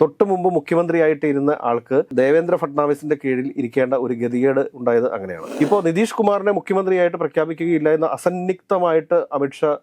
തൊട്ടു മുമ്പ് മുഖ്യമന്ത്രിയായിട്ട് ഇരുന്ന ആൾക്ക് ദേവേന്ദ്ര ഫട്നാവിസിന്റെ കീഴിൽ ഇരിക്കേണ്ട ഒരു ഗതികേട് ഉണ്ടായത് അങ്ങനെയാണ്. ഇപ്പോൾ നിതീഷ് കുമാറിനെ മുഖ്യമന്ത്രിയായിട്ട് പ്രഖ്യാപിക്കുകയില്ല എന്ന് അസന്നിഗ്ധമായിട്ട് അമിത്ഷാ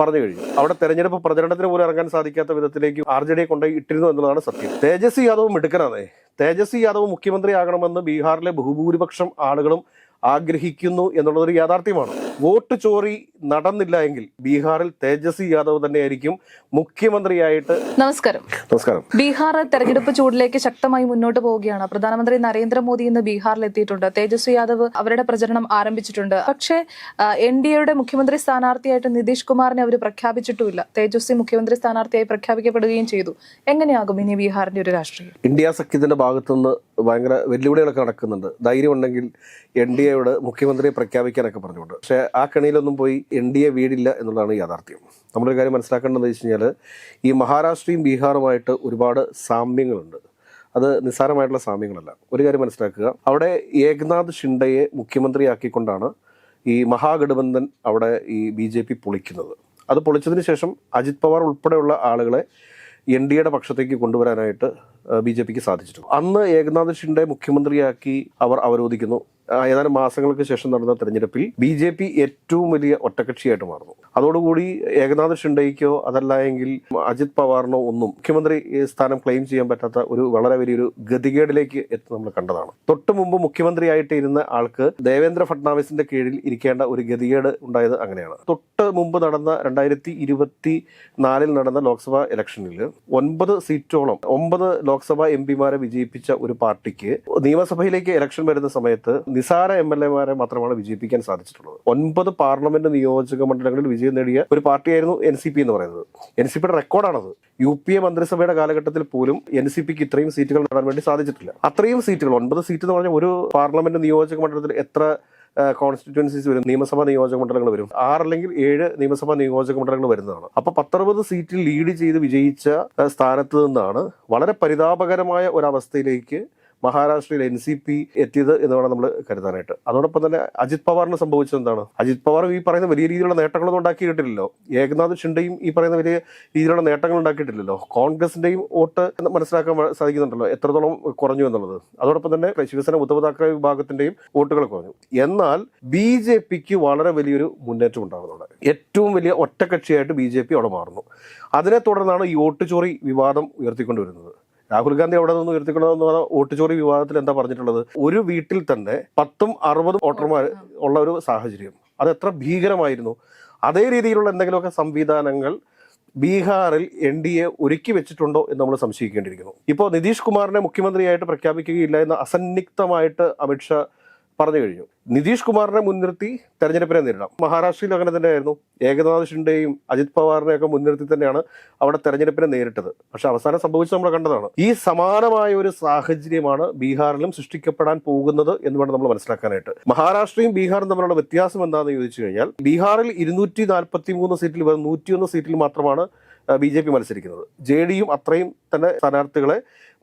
പറഞ്ഞു കഴിഞ്ഞു. അവിടെ തെരഞ്ഞെടുപ്പ് പ്രചരണത്തിന് പോലും ഇറങ്ങാൻ സാധിക്കാത്ത വിധത്തിലേക്ക് ആർ ജെ ഡിയെ കൊണ്ടുപോയി ഇട്ടിരുന്നു എന്നുള്ളതാണ് സത്യം. തേജസ്വി യാദവ് മിടുക്കനാണേ. തേജസ്വി യാദവ് മുഖ്യമന്ത്രിയാകണമെന്ന് ബീഹാറിലെ ബഹുഭൂരിപക്ഷം ആളുകളും ആഗ്രഹിക്കുന്നു എന്നുള്ളതൊരു യാഥാർത്ഥ്യമാണ്. വോട്ട് ചോറി നടന്നില്ല എങ്കിൽ ബീഹാറിൽ തേജസ്വി യാദവ് തന്നെയായിരിക്കും മുഖ്യമന്ത്രിയായിട്ട് നമസ്കാരം. നമസ്കാരം. ബീഹാർ തെരഞ്ഞെടുപ്പ് ചൂടിലേക്ക് ശക്തമായി മുന്നോട്ട് പോവുകയാണ്. പ്രധാനമന്ത്രി നരേന്ദ്രമോദി ഇന്ന് ബീഹാറിൽ എത്തിയിട്ടുണ്ട്. തേജസ്വി യാദവ് അവരുടെ പ്രചരണം ആരംഭിച്ചിട്ടുണ്ട്. പക്ഷേ എൻ ഡി എയുടെ മുഖ്യമന്ത്രി സ്ഥാനാർത്ഥിയായിട്ട് നിതീഷ് കുമാറിനെ അവർ പ്രഖ്യാപിച്ചിട്ടുമില്ല. തേജസ്വി മുഖ്യമന്ത്രി സ്ഥാനാർത്ഥിയായി പ്രഖ്യാപിക്കപ്പെടുകയും ചെയ്തു. എങ്ങനെയാകും ഇനി ബീഹാറിന്റെ ഒരു രാഷ്ട്രീയം? ഇന്ത്യ സഖ്യത്തിന്റെ ഭാഗത്തുനിന്ന് ഭയങ്കര വെല്ലുവിളികളൊക്കെ നടക്കുന്നുണ്ട്. ധൈര്യം ഉണ്ടെങ്കിൽ എൻ ഡി എയോട് മുഖ്യമന്ത്രിയെ പ്രഖ്യാപിക്കാനൊക്കെ പറഞ്ഞുകൊണ്ട്. പക്ഷേ ആ കണിയിലൊന്നും പോയി എൻ ഡി എ വീടില്ല എന്നുള്ളതാണ് യാഥാർത്ഥ്യം. നമ്മളൊരു കാര്യം മനസ്സിലാക്കേണ്ടതെന്ന് വെച്ച് കഴിഞ്ഞാൽ ഈ മഹാരാഷ്ട്രയും ബീഹാറുമായിട്ട് ഒരുപാട് സാമ്യങ്ങളുണ്ട്. അത് നിസ്സാരമായിട്ടുള്ള സാമ്യങ്ങളല്ല. ഒരു കാര്യം മനസ്സിലാക്കുക അവിടെ ഏകനാഥ് ഷിൻഡയെ മുഖ്യമന്ത്രിയാക്കിക്കൊണ്ടാണ് ഈ മഹാഗഠബന്ധൻ അവിടെ ഈ ബി ജെ പി പൊളിക്കുന്നത്. അത് പൊളിച്ചതിന് ശേഷം അജിത് പവാർ ഉൾപ്പെടെയുള്ള ആളുകളെ എൻ ഡി എയുടെ പക്ഷത്തേക്ക് കൊണ്ടുവരാനായിട്ട് ബി ജെ പിക്ക് സാധിച്ചിട്ടുണ്ട്. അന്ന് ഏകനാഥ് ഷിൻഡെ മുഖ്യമന്ത്രിയാക്കി അവർ അവരോധിക്കുന്നു. ഏതാനും മാസങ്ങൾക്ക് ശേഷം നടന്ന തെരഞ്ഞെടുപ്പിൽ ബി ജെ പി ഏറ്റവും വലിയ ഒറ്റകക്ഷിയായിട്ട് മാറുന്നു. അതോടുകൂടി ഏകനാഥ് ഷിൻഡയ്ക്കോ അതല്ല എങ്കിൽ അജിത് പവാറിനോ ഒന്നും മുഖ്യമന്ത്രി സ്ഥാനം ക്ലെയിം ചെയ്യാൻ പറ്റാത്ത ഒരു വളരെ വലിയൊരു ഗതികേടിലേക്ക് എത്തി നമ്മൾ കണ്ടതാണ്. തൊട്ടു മുമ്പ് മുഖ്യമന്ത്രിയായിട്ട് ഇരുന്ന ആൾക്ക് ദേവേന്ദ്ര ഫട്നാവിസിന്റെ കീഴിൽ ഇരിക്കേണ്ട ഒരു ഗതികേട് ഉണ്ടായത് അങ്ങനെയാണ്. തൊട്ട് മുമ്പ് നടന്ന രണ്ടായിരത്തി ഇരുപത്തി നാലിൽ നടന്ന ലോക്സഭാ ഇലക്ഷനിൽ ഒൻപത് സീറ്റോളം ഒമ്പത് ലോക്സഭാ എം പിമാരെ വിജയിപ്പിച്ച ഒരു പാർട്ടിക്ക് നിയമസഭയിലേക്ക് ഇലക്ഷൻ വരുന്ന സമയത്ത് നിസാര എം എൽ എമാരെ മാത്രമാണ് വിജയിപ്പിക്കാൻ സാധിച്ചിട്ടുള്ളത്. ഒൻപത് പാർലമെന്റ് നിയോജക മണ്ഡലങ്ങളിൽ വിജയം നേടിയ ഒരു പാർട്ടിയായിരുന്നു എൻ സി പി എന്ന് പറയുന്നത്. എൻ സി പിയുടെ റെക്കോർഡാണത്. യു പി എ മന്ത്രിസഭയുടെ കാലഘട്ടത്തിൽ പോലും എൻ സി പിക്ക് ഇത്രയും സീറ്റുകൾ നേടാൻ വേണ്ടി സാധിച്ചിട്ടില്ല. അത്രയും സീറ്റുകൾ ഒൻപത് സീറ്റ് എന്ന് പറഞ്ഞാൽ ഒരു പാർലമെന്റ് നിയോജക മണ്ഡലത്തിൽ എത്ര കോൺസ്റ്റിറ്റ്യുവൻസീസ് വരും? നിയമസഭാ നിയോജക മണ്ഡലങ്ങൾ വരും? അല്ലെങ്കിൽ ഏഴ് നിയമസഭാ നിയോജക മണ്ഡലങ്ങൾ വരുന്നതാണ്. അപ്പൊ പത്തറുപത് സീറ്റിൽ ലീഡ് ചെയ്ത് വിജയിച്ച സ്ഥാനത്ത് നിന്നാണ് വളരെ പരിതാപകരമായ ഒരവസ്ഥയിലേക്ക് മഹാരാഷ്ട്രയിൽ എൻ സി പി എത്തിയത് എന്ന് വേണം നമ്മൾ കരുതാനായിട്ട്. അതോടൊപ്പം തന്നെ അജിത് പവാറിന് സംഭവിച്ചത് എന്താണ്? അജിത് പവാർ ഈ പറയുന്ന വലിയ രീതിയിലുള്ള നേട്ടങ്ങളൊന്നും ഉണ്ടാക്കിയിട്ടില്ലല്ലോ. ഏകനാഥ് ഷിൻഡയും ഈ പറയുന്ന വലിയ രീതിയിലുള്ള നേട്ടങ്ങൾ ഉണ്ടാക്കിയിട്ടില്ലല്ലോ. കോൺഗ്രസിന്റെയും വോട്ട് മനസ്സിലാക്കാൻ സാധിക്കുന്നുണ്ടല്ലോ. എത്രത്തോളം കുറഞ്ഞു എന്നുള്ളത്. അതോടൊപ്പം തന്നെ ശിവസേന ഉദ്ധവ് താക്കറെ വിഭാഗത്തിന്റെയും വോട്ടുകൾ കുറഞ്ഞു. എന്നാൽ ബി ജെ പിക്ക് വളരെ വലിയൊരു മുന്നേറ്റം ഉണ്ടാകുന്നുണ്ട് ഏറ്റവും വലിയ ഒറ്റക്കക്ഷിയായിട്ട് ബി ജെ പി അവിടെ മാറുന്നു. അതിനെ തുടർന്നാണ് ഈ വോട്ട് ചോറി വിവാദം ഉയർത്തിക്കൊണ്ടുവരുന്നത്. രാഹുൽ ഗാന്ധി അവിടെ നിന്ന് ഉയർത്തിക്കൊണ്ടുവന്ന വോട്ട് ചോറി വിവാദത്തിൽ എന്താ പറഞ്ഞിട്ടുള്ളത്? ഒരു വീട്ടിൽ തന്നെ പത്തും അറുപതും വോട്ടർമാർ ഉള്ള ഒരു സാഹചര്യം. അത് എത്ര ഭീകരമായിരുന്നു. അതേ രീതിയിലുള്ള എന്തെങ്കിലുമൊക്കെ സംവിധാനങ്ങൾ ബീഹാറിൽ എൻ ഡി എ ഒരുക്കി വെച്ചിട്ടുണ്ടോ എന്ന് നമ്മൾ സംശയിക്കേണ്ടിയിരിക്കുന്നു. ഇപ്പോൾ നിതീഷ് കുമാറിനെ മുഖ്യമന്ത്രിയായിട്ട് പ്രഖ്യാപിക്കുകയില്ല എന്ന് അസന്നിഗ്ധമായിട്ട് അമിത്ഷാ പറഞ്ഞു കഴിഞ്ഞു. നിതീഷ് കുമാറിനെ മുൻനിർത്തി തെരഞ്ഞെടുപ്പിനെ നേരിടാം മഹാരാഷ്ട്രയിൽ അങ്ങനെ തന്നെയായിരുന്നു. ഏകനാഥ് ഷിൻഡെയും അജിത് പവാറിനെയൊക്കെ മുൻനിർത്തി തന്നെയാണ് അവിടെ തെരഞ്ഞെടുപ്പിനെ നേരിട്ടത്. പക്ഷെ അവസാനം സംഭവിച്ചത് നമ്മൾ കണ്ടതാണ്. ഈ സമാനമായ ഒരു സാഹചര്യമാണ് ബീഹാറിലും സൃഷ്ടിക്കപ്പെടാൻ പോകുന്നത് എന്ന് വേണം നമ്മൾ മനസ്സിലാക്കാനായിട്ട്. മഹാരാഷ്ട്രയും ബീഹാറും തമ്മിലുള്ള വ്യത്യാസം എന്താണെന്ന് ചോദിച്ചു കഴിഞ്ഞാൽ ബീഹാറിൽ ഇരുന്നൂറ്റി നാൽപ്പത്തി മൂന്ന് സീറ്റിൽ വെറും നൂറ്റിയൊന്ന് സീറ്റിൽ മാത്രമാണ് ബി ജെ പി മത്സരിക്കുന്നത്. ജെ ഡിയും അത്രയും തന്നെ സ്ഥാനാർത്ഥികളെ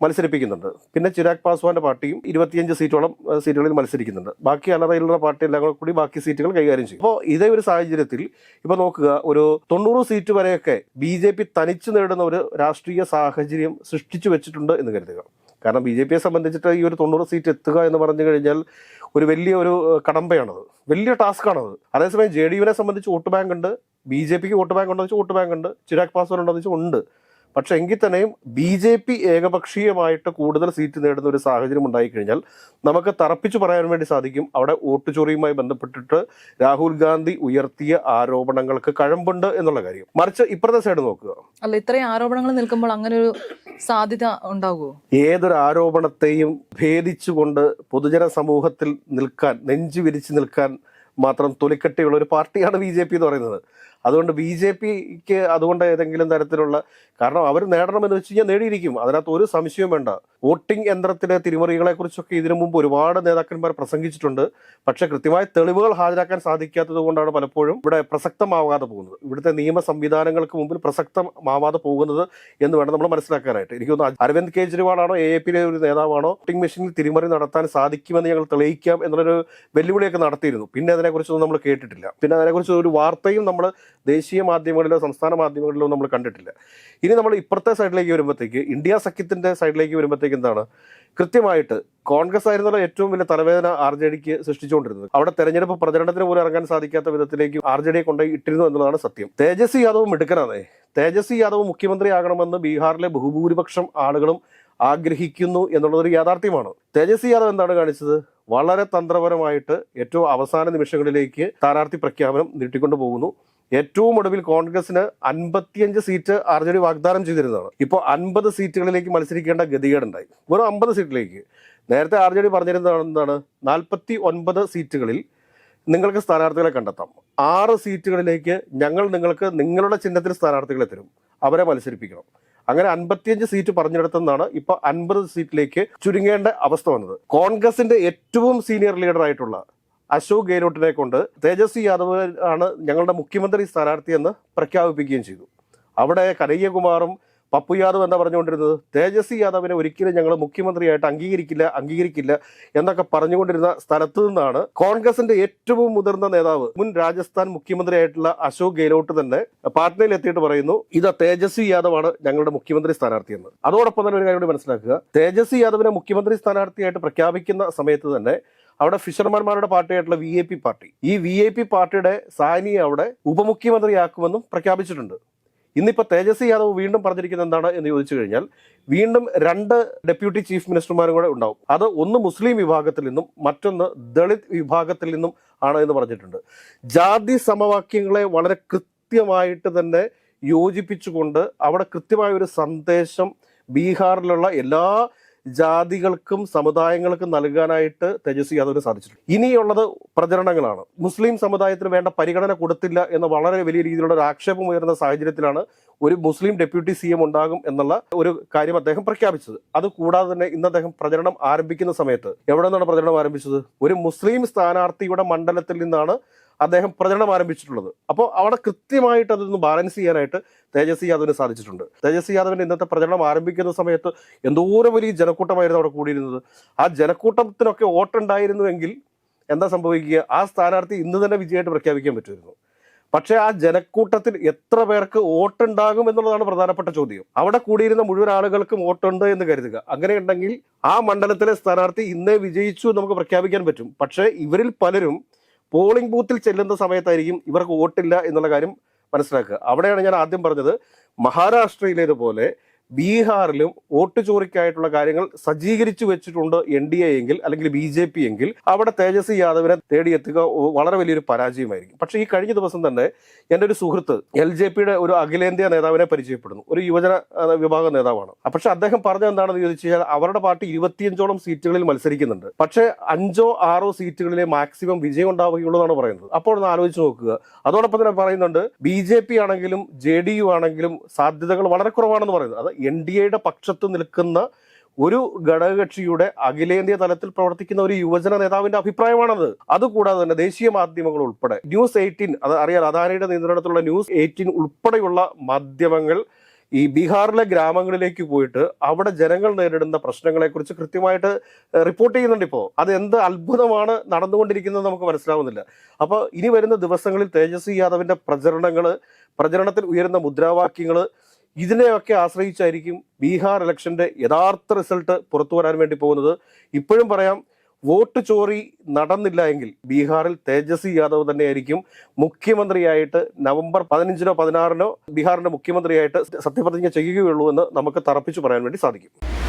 മത്സരിപ്പിക്കുന്നുണ്ട്. പിന്നെ ചിരാഗ് പാസ്വാന്റെ പാർട്ടിയും ഇരുപത്തിയഞ്ച് സീറ്റോളം സീറ്റുകളിൽ മത്സരിക്കുന്നുണ്ട്. ബാക്കി അലറയിലുള്ള പാർട്ടി എല്ലാം കൂടെ ബാക്കി സീറ്റുകൾ കൈകാര്യം ചെയ്യും. അപ്പോൾ ഇതേ ഒരു സാഹചര്യത്തിൽ ഇപ്പോൾ നോക്കുക ഒരു തൊണ്ണൂറ് സീറ്റ് വരെയൊക്കെ ബി ജെ പി തനിച്ചു നേടുന്ന ഒരു രാഷ്ട്രീയ സാഹചര്യം സൃഷ്ടിച്ചു വെച്ചിട്ടുണ്ട് എന്ന് കരുതുക. കാരണം ബി ജെ പിയെ സംബന്ധിച്ചിട്ട് ഈ ഒരു തൊണ്ണൂറ് സീറ്റ് എത്തുക എന്ന് പറഞ്ഞു കഴിഞ്ഞാൽ ഒരു വലിയ ഒരു കടമ്പയാണത്. വലിയ ടാസ്ക് ആണത് അതേസമയം ജെ ഡി യുവിനെ സംബന്ധിച്ച് വോട്ട് ബാങ്ക് ഉണ്ട് ബി ജെ പിക്ക് വോട്ട് ബാങ്ക് ഉണ്ടോ എന്ന് വെച്ചാൽ വോട്ട് ബാങ്ക് ഉണ്ട് ചിരാഗ് പാസ്വാൻ ഉണ്ടോ എന്ന് വെച്ചാൽ ഉണ്ട്. പക്ഷെ എങ്കിൽ തന്നെയും ബി ജെ പി ഏകപക്ഷീയമായിട്ട് കൂടുതൽ സീറ്റ് നേടുന്ന ഒരു സാഹചര്യം ഉണ്ടായിക്കഴിഞ്ഞാൽ നമുക്ക് തറപ്പിച്ചു പറയാൻ വേണ്ടി സാധിക്കും. അവിടെ വോട്ട് ചോറിയുമായി ബന്ധപ്പെട്ടിട്ട് രാഹുൽ ഗാന്ധി ഉയർത്തിയ ആരോപണങ്ങൾക്ക് കഴമ്പുണ്ട് എന്നുള്ള കാര്യം. മറിച്ച് ഇപ്പുറത്തെ സൈഡ് നോക്കുക. അല്ല ഇത്രയും ആരോപണങ്ങൾ നിൽക്കുമ്പോൾ അങ്ങനെ ഒരു സാധ്യത ഉണ്ടാകുമോ ഏതൊരു ആരോപണത്തെയും ഭേദിച്ചുകൊണ്ട് പൊതുജന സമൂഹത്തിൽ നിൽക്കാൻ നെഞ്ചു വിരിച്ചു നിൽക്കാൻ മാത്രം തൊലിക്കട്ടിയുള്ള ഒരു പാർട്ടിയാണ് ബി ജെ പി എന്ന് പറയുന്നത്. അതുകൊണ്ട് ബി ജെ പിക്ക് അതുകൊണ്ട് ഏതെങ്കിലും തരത്തിലുള്ള കാരണം അവർ നേടണമെന്ന് വെച്ച് കഴിഞ്ഞാൽ നേടിയിരിക്കും. അതിനകത്ത് ഒരു സംശയവും വേണ്ട. വോട്ടിംഗ് യന്ത്രത്തിലെ തിരിമറികളെ കുറിച്ചൊക്കെ ഇതിനു മുമ്പ് ഒരുപാട് നേതാക്കന്മാർ പ്രസംഗിച്ചിട്ടുണ്ട്. പക്ഷെ കൃത്യമായ തെളിവുകൾ ഹാജരാക്കാൻ സാധിക്കാത്തത് കൊണ്ടാണ് പലപ്പോഴും ഇവിടെ പ്രസക്തമാവാതെ പോകുന്നത്. ഇവിടുത്തെ നിയമ സംവിധാനങ്ങൾക്ക് മുമ്പിൽ പ്രസക്തമാവാതെ പോകുന്നത് എന്ന് വേണം നമ്മൾ മനസ്സിലാക്കാനായിട്ട്. എനിക്ക് തോന്നുന്നു അരവിന്ദ് കെജ്രിവാളാണോ എ എ പിയിലെ ഒരു നേതാവാണോ വോട്ടിംഗ് മെഷീനിൽ തിരിമറി നടത്താൻ സാധിക്കുമെന്ന് ഞങ്ങൾ തെളിയിക്കാം എന്നുള്ളൊരു വെല്ലുവിളിയൊക്കെ നടത്തിയിരുന്നു. പിന്നെ അതിനെക്കുറിച്ചൊന്നും നമ്മൾ കേട്ടിട്ടില്ല. പിന്നെ അതിനെക്കുറിച്ച് ഒരു വാർത്തയും നമ്മൾ ദേശീയ മാധ്യമങ്ങളിലോ സംസ്ഥാന മാധ്യമങ്ങളിലോ നമ്മൾ കണ്ടിട്ടില്ല. ഇനി നമ്മൾ ഇപ്പുറത്തെ സൈഡിലേക്ക് വരുമ്പോഴത്തേക്ക് ഇന്ത്യ സഖ്യത്തിന്റെ സൈഡിലേക്ക് വരുമ്പോഴത്തേക്ക് എന്താണ്? കൃത്യമായിട്ട് കോൺഗ്രസ് ആയിരുന്നല്ലോ ഏറ്റവും വലിയ തലവേദന ആർ ജെ ഡിക്ക് സൃഷ്ടിച്ചുകൊണ്ടിരുന്നത്. അവിടെ തെരഞ്ഞെടുപ്പ് പ്രചരണത്തിന് പോലും ഇറങ്ങാൻ സാധിക്കാത്ത വിധത്തിലേക്ക് ആർ ജെ ഡിയെ കൊണ്ടുപോയി ഇട്ടിരുന്നു എന്നുള്ളതാണ് സത്യം. തേജസ്വി യാദവ് മിടുക്കനാണേ. തേജസ്വി യാദവ് മുഖ്യമന്ത്രിയാകണമെന്ന് ബീഹാറിലെ ബഹുഭൂരിപക്ഷം ആളുകളും ആഗ്രഹിക്കുന്നു എന്നുള്ളതൊരു യാഥാർത്ഥ്യമാണ്. തേജസ്വി യാദവ് എന്താണ് കാണിച്ചത്? വളരെ തന്ത്രപരമായിട്ട് ഏറ്റവും അവസാന നിമിഷങ്ങളിലേക്ക് സ്ഥാനാർത്ഥി പ്രഖ്യാപനം നീട്ടിക്കൊണ്ടു പോകുന്നു ഏറ്റവും ഒടുവിൽ കോൺഗ്രസിന് അൻപത്തിയഞ്ച് സീറ്റ് ആർ ജെ ഡി വാഗ്ദാനം ചെയ്തിരുന്നതാണ്. ഇപ്പോൾ അൻപത് സീറ്റുകളിലേക്ക് മത്സരിക്കേണ്ട ഗതികേടുണ്ടായി. വെറും അമ്പത് സീറ്റിലേക്ക്. നേരത്തെ ആർ ജെ ഡി പറഞ്ഞിരുന്നതാണ് നാൽപ്പത്തി ഒൻപത് സീറ്റുകളിൽ നിങ്ങൾക്ക് സ്ഥാനാർത്ഥികളെ കണ്ടെത്താം. ആറ് സീറ്റുകളിലേക്ക് ഞങ്ങൾ നിങ്ങൾക്ക് നിങ്ങളുടെ ചിഹ്നത്തിൽ സ്ഥാനാർത്ഥികളെ തരും. അവരെ മത്സരിപ്പിക്കണം. അങ്ങനെ അൻപത്തിയഞ്ച് സീറ്റ് പറഞ്ഞെടുത്തെന്നാണ് ഇപ്പൊ അൻപത് സീറ്റിലേക്ക് ചുരുങ്ങേണ്ട അവസ്ഥ വന്നത്. കോൺഗ്രസിന്റെ ഏറ്റവും സീനിയർ ലീഡർ ആയിട്ടുള്ള അശോക് ഗെഹ്ലോട്ടിനെ കൊണ്ട് തേജസ്വി യാദവ് ആണ് ഞങ്ങളുടെ മുഖ്യമന്ത്രി സ്ഥാനാർത്ഥിയെന്ന് പ്രഖ്യാപിപ്പിക്കുകയും ചെയ്തു. അവിടെ കനയ്യകുമാറും പപ്പു യാദവ് എന്താ പറഞ്ഞുകൊണ്ടിരുന്നത്? തേജസ്വി യാദവിനെ ഒരിക്കലും ഞങ്ങൾ മുഖ്യമന്ത്രിയായിട്ട് അംഗീകരിക്കില്ല അംഗീകരിക്കില്ല എന്നൊക്കെ പറഞ്ഞുകൊണ്ടിരുന്ന സ്ഥലത്ത് നിന്നാണ് കോൺഗ്രസിന്റെ ഏറ്റവും മുതിർന്ന നേതാവ് മുൻ രാജസ്ഥാൻ മുഖ്യമന്ത്രിയായിട്ടുള്ള അശോക് ഗെഹ്ലോട്ട് തന്നെ പാട്നയിൽ എത്തിയിട്ട് പറയുന്നു ഇത് തേജസ്വി യാദവാണ് ഞങ്ങളുടെ മുഖ്യമന്ത്രി സ്ഥാനാർത്ഥി എന്ന് അതോടൊപ്പം തന്നെ ഒരു കാര്യം കൂടി മനസ്സിലാക്കുക തേജസ്വി യാദവിനെ മുഖ്യമന്ത്രി സ്ഥാനാർത്ഥിയായിട്ട് പ്രഖ്യാപിക്കുന്ന സമയത്ത് തന്നെ അവിടെ ഫിഷർമാൻമാരുടെ പാർട്ടിയായിട്ടുള്ള വി എ പി പാർട്ടി. ഈ വി എ പി പാർട്ടിയുടെ സാനിയെ അവിടെ ഉപമുഖ്യമന്ത്രിയാക്കുമെന്നും പ്രഖ്യാപിച്ചിട്ടുണ്ട്. ഇന്നിപ്പോൾ തേജസ്വി യാദവ് വീണ്ടും പറഞ്ഞിരിക്കുന്നത് എന്താണ് എന്ന് ചോദിച്ചു കഴിഞ്ഞാൽ വീണ്ടും രണ്ട് ഡെപ്യൂട്ടി ചീഫ് മിനിസ്റ്റർമാരും കൂടെ ഉണ്ടാവും. അത് ഒന്ന് മുസ്ലിം വിഭാഗത്തിൽ നിന്നും മറ്റൊന്ന് ദളിത് വിഭാഗത്തിൽ നിന്നും ആണ് എന്ന് പറഞ്ഞിട്ടുണ്ട്. ജാതി സമവാക്യങ്ങളെ വളരെ കൃത്യമായിട്ട് തന്നെ യോജിപ്പിച്ചുകൊണ്ട് അവിടെ കൃത്യമായ ഒരു സന്ദേശം ബീഹാറിലുള്ള എല്ലാ ജാതികൾക്കും സമുദായങ്ങൾക്കും നൽകാനായിട്ട് തേജസ്വി യാദവിന് സാധിച്ചിട്ടുണ്ട്. ഇനിയുള്ളത് പ്രചരണങ്ങളാണ്. മുസ്ലിം സമുദായത്തിന് വേണ്ട പരിഗണന കൊടുത്തില്ല എന്ന വളരെ വലിയ രീതിയിലുള്ള ഒരു ആക്ഷേപം ഉയർന്ന സാഹചര്യത്തിലാണ് ഒരു മുസ്ലിം ഡെപ്യൂട്ടി സി എം ഉണ്ടാകും എന്നുള്ള ഒരു കാര്യം അദ്ദേഹം പ്രഖ്യാപിച്ചത്. അത് കൂടാതെ തന്നെ ഇന്ന് അദ്ദേഹം പ്രചരണം ആരംഭിക്കുന്ന സമയത്ത് എവിടെ നിന്നാണ് പ്രചരണം ആരംഭിച്ചത്? ഒരു മുസ്ലിം സ്ഥാനാർത്ഥിയുടെ മണ്ഡലത്തിൽ നിന്നാണ് അദ്ദേഹം പ്രചരണം ആരംഭിച്ചിട്ടുള്ളത്. അപ്പോൾ അവിടെ കൃത്യമായിട്ട് അതൊന്ന് ബാലൻസ് ചെയ്യാനായിട്ട് തേജസ്വി യാദവിന് സാധിച്ചിട്ടുണ്ട്. തേജസ്വി യാദവിന്റെ ഇന്നത്തെ പ്രചരണം ആരംഭിക്കുന്ന സമയത്ത് എന്തോരം വലിയ ജനക്കൂട്ടമായിരുന്നു അവിടെ കൂടിയിരുന്നത്. ആ ജനക്കൂട്ടത്തിനൊക്കെ വോട്ടുണ്ടായിരുന്നുവെങ്കിൽ എന്താ സംഭവിക്കുക? ആ സ്ഥാനാർത്ഥി ഇന്ന് തന്നെ വിജയമായിട്ട് പ്രഖ്യാപിക്കാൻ പറ്റുമായിരുന്നു. പക്ഷേ ആ ജനക്കൂട്ടത്തിൽ എത്ര പേർക്ക് വോട്ടുണ്ടാകും എന്നുള്ളതാണ് പ്രധാനപ്പെട്ട ചോദ്യം. അവിടെ കൂടിയിരുന്ന മുഴുവൻ ആളുകൾക്കും വോട്ടുണ്ട് എന്ന് കരുതുക. അങ്ങനെയുണ്ടെങ്കിൽ ആ മണ്ഡലത്തിലെ സ്ഥാനാർത്ഥി ഇന്നേ വിജയിച്ചു നമുക്ക് പ്രഖ്യാപിക്കാൻ പറ്റും. പക്ഷേ ഇവരിൽ പലരും പോളിംഗ് ബൂത്തിൽ ചെല്ലുന്ന സമയത്തായിരിക്കും ഇവർക്ക് വോട്ടില്ല എന്നുള്ള കാര്യം മനസ്സിലാക്കുക. അവിടെയാണ് ഞാൻ ആദ്യം പറഞ്ഞത്. മഹാരാഷ്ട്രയിലേതുപോലെ ബീഹാറിലും വോട്ട് ചോറിക്കായിട്ടുള്ള കാര്യങ്ങൾ സജ്ജീകരിച്ചു വെച്ചിട്ടുണ്ട് എൻ ഡി എ എങ്കിൽ അല്ലെങ്കിൽ ബി ജെ പി എങ്കിൽ അവിടെ തേജസ്വി യാദവിനെ തേടിയെത്തുക വളരെ വലിയൊരു പരാജയമായിരിക്കും. പക്ഷെ ഈ കഴിഞ്ഞ ദിവസം തന്നെ എന്റെ ഒരു സുഹൃത്ത് എൽ ജെ പിയുടെ ഒരു അഖിലേന്ത്യാ നേതാവിനെ പരിചയപ്പെടുന്നു. ഒരു യുവജന വിഭാഗ നേതാവാണ്. പക്ഷെ അദ്ദേഹം പറഞ്ഞത് എന്താണെന്ന് ചോദിച്ചു കഴിഞ്ഞാൽ അവരുടെ പാർട്ടി ഇരുപത്തിയഞ്ചോളം സീറ്റുകളിൽ മത്സരിക്കുന്നുണ്ട്. പക്ഷേ അഞ്ചോ ആറോ സീറ്റുകളിലെ മാക്സിമം വിജയം ഉണ്ടാവുകയുള്ളൂ എന്നാണ് പറയുന്നത്. അപ്പോൾ ഒന്ന് ആലോചിച്ച് നോക്കുക. അതോടൊപ്പം തന്നെ പറയുന്നുണ്ട് ബി ജെ പി ആണെങ്കിലും ജെ ഡി യു ആണെങ്കിലും സാധ്യതകൾ വളരെ കുറവാണെന്ന് പറയുന്നത്. അത് എൻ ഡി എയുടെ പക്ഷത്ത് നിൽക്കുന്ന ഒരു ഘടകകക്ഷിയുടെ അഖിലേന്ത്യാ തലത്തിൽ പ്രവർത്തിക്കുന്ന ഒരു യുവജന നേതാവിന്റെ അഭിപ്രായമാണത്. അതുകൂടാതെ തന്നെ ദേശീയ മാധ്യമങ്ങൾ ഉൾപ്പെടെ. ന്യൂസ് എയ്റ്റീൻ അത് അറിയാം അദാനിയുടെ നിയന്ത്രണത്തിലുള്ള ന്യൂസ് എയ്റ്റീൻ ഉൾപ്പെടെയുള്ള മാധ്യമങ്ങൾ ഈ ബീഹാറിലെ ഗ്രാമങ്ങളിലേക്ക് പോയിട്ട് അവിടെ ജനങ്ങൾ നേരിടുന്ന പ്രശ്നങ്ങളെക്കുറിച്ച് കൃത്യമായിട്ട് റിപ്പോർട്ട് ചെയ്യുന്നുണ്ട് ഇപ്പോൾ അത് എന്ത് അത്ഭുതമാണ് നടന്നുകൊണ്ടിരിക്കുന്നത് നമുക്ക് മനസ്സിലാവുന്നില്ല. അപ്പോൾ ഇനി വരുന്ന ദിവസങ്ങളിൽ തേജസ്വി യാദവിന്റെ പ്രചരണങ്ങൾ പ്രചരണത്തിൽ ഉയരുന്ന മുദ്രാവാക്യങ്ങൾ ഇതിനെയൊക്കെ ആശ്രയിച്ചായിരിക്കും ബീഹാർ ഇലക്ഷന്റെ യഥാർത്ഥ റിസൾട്ട് പുറത്തു വരാൻ വേണ്ടി പോകുന്നത്. ഇപ്പോഴും പറയാം വോട്ട് ചോറി നടന്നില്ല എങ്കിൽ ബീഹാറിൽ തേജസ്വി യാദവ് തന്നെയായിരിക്കും മുഖ്യമന്ത്രിയായിട്ട് നവംബർ പതിനഞ്ചിനോ പതിനാറിനോ ബീഹാറിന്റെ മുഖ്യമന്ത്രിയായിട്ട് സത്യപ്രതിജ്ഞ ചെയ്യുകയുള്ളൂ എന്ന് നമുക്ക് തറപ്പിച്ചു പറയാൻ വേണ്ടി സാധിക്കും.